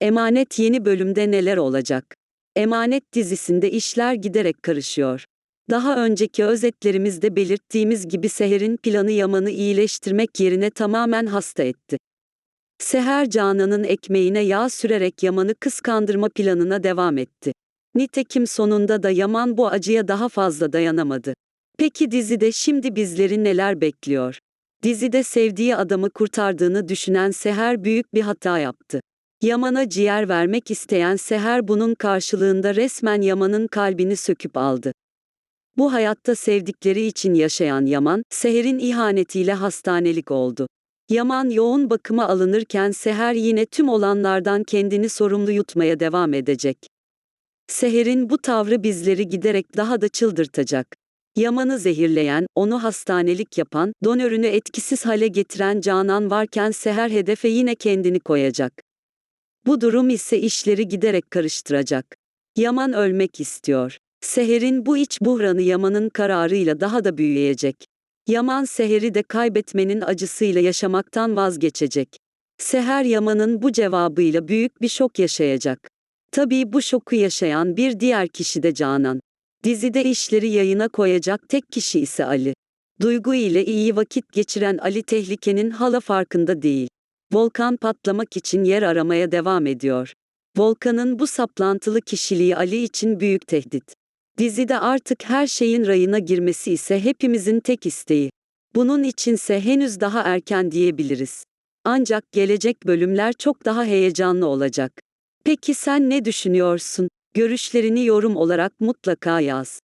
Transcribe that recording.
Emanet yeni bölümde neler olacak? Emanet dizisinde işler giderek karışıyor. Daha önceki özetlerimizde belirttiğimiz gibi Seher'in planı Yaman'ı iyileştirmek yerine tamamen hasta etti. Seher Canan'ın ekmeğine yağ sürerek Yaman'ı kıskandırma planına devam etti. Nitekim sonunda da Yaman bu acıya daha fazla dayanamadı. Peki dizide şimdi bizleri neler bekliyor? Dizide sevdiği adamı kurtardığını düşünen Seher büyük bir hata yaptı. Yaman'a ciğer vermek isteyen Seher bunun karşılığında resmen Yaman'ın kalbini söküp aldı. Bu hayatta sevdikleri için yaşayan Yaman, Seher'in ihanetiyle hastanelik oldu. Yaman yoğun bakıma alınırken Seher yine tüm olanlardan kendini sorumlu yutmaya devam edecek. Seher'in bu tavrı bizleri giderek daha da çıldırtacak. Yaman'ı zehirleyen, onu hastanelik yapan, donörünü etkisiz hale getiren Canan varken Seher hedefe yine kendini koyacak. Bu durum ise işleri giderek karıştıracak. Yaman ölmek istiyor. Seher'in bu iç buhranı Yaman'ın kararıyla daha da büyüyecek. Yaman Seher'i de kaybetmenin acısıyla yaşamaktan vazgeçecek. Seher Yaman'ın bu cevabıyla büyük bir şok yaşayacak. Tabii bu şoku yaşayan bir diğer kişi de Canan. Dizide işleri yayına koyacak tek kişi ise Ali. Duygu ile iyi vakit geçiren Ali tehlikenin hala farkında değil. Volkan patlamak için yer aramaya devam ediyor. Volkan'ın bu saplantılı kişiliği Ali için büyük tehdit. Dizide artık her şeyin rayına girmesi ise hepimizin tek isteği. Bunun içinse henüz daha erken diyebiliriz. Ancak gelecek bölümler çok daha heyecanlı olacak. Peki sen ne düşünüyorsun? Görüşlerini yorum olarak mutlaka yaz.